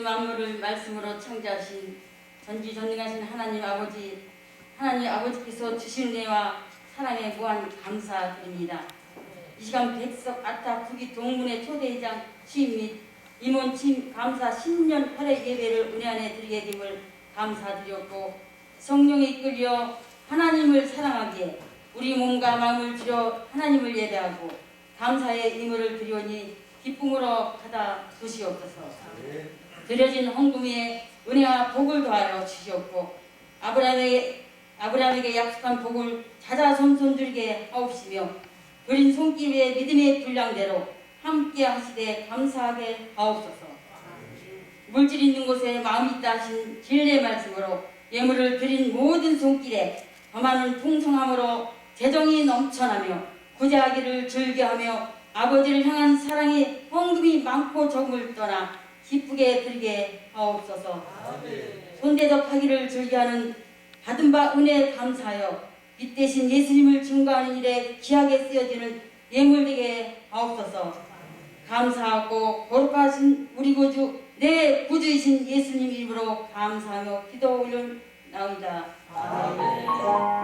우주 만물을 말씀으로 창조하신 전지전능하신 하나님 아버지 하나님 아버지께서 주신 은혜와 사랑에 무한 감사드립니다. 이 시간 백석 아타 국기 동문회 초대회장 취임 및 임원 취임 감사 신년 8회 예배를 은혜 안에 드리게 됨을 감사드렸고 성령에 이끌려 하나님을 사랑하기에 우리 몸과 마음을 들여 하나님을 예배하고 감사의 의무를 드리오니 기쁨으로 받아 주시옵소서. 드려진 헌금에 은혜와 복을 더하여 주시옵고 아브라함에게, 아브라함에게 약속한 복을 자자손손 들게 하옵시며 드린 손길의 믿음의 분량대로 함께 하시되 감사하게 하옵소서. 물질 있는 곳에 마음이 있다 하신 진리의 말씀으로 예물을 드린 모든 손길에 더 많은 풍성함으로 재정이 넘쳐나며 구제하기를 즐겨하며 아버지를 향한 사랑이 헌금이 많고 적음을 떠나 기쁘게 드리게 하옵소서. 손대접하기를 즐겨하는 받은 바 은혜에 감사하여 빛 대신 예수님을 증거하는 일에 귀하게 쓰여지는 예물되게 하옵소서. 감사하고 거룩하신 우리 구주 내 구주이신 예수님 이름으로 감사하며 기도 올려나오이다. 아멘.